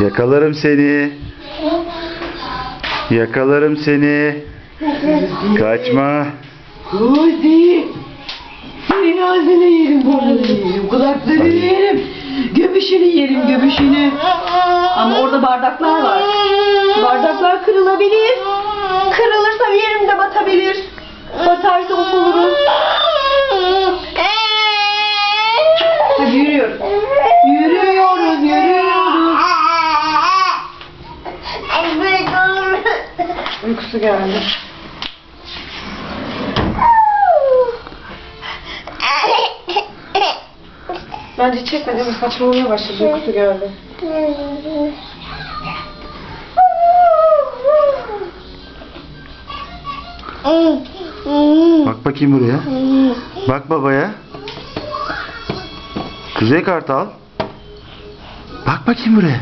Yakalarım seni. Yakalarım seni. Kaçma. Hadi. Senin ağzını yerim, burnunu yerim, kulaklarını yerim. Göbüşünü yerim, göbüşünü. Ama orada bardaklar var. Kırılabilir. Kırılırsa bir yerimde batabilir. Batarsa uf olurum. Hadi yürüyoruz. Yürüyoruz, yürüyoruz. Uykusu geldi. Bence çekme değil mi? Saçmalamaya başladı. Uykusu geldi. Bak bakayım buraya. Bak babaya. Kuzey Kartal. Bak bakayım buraya.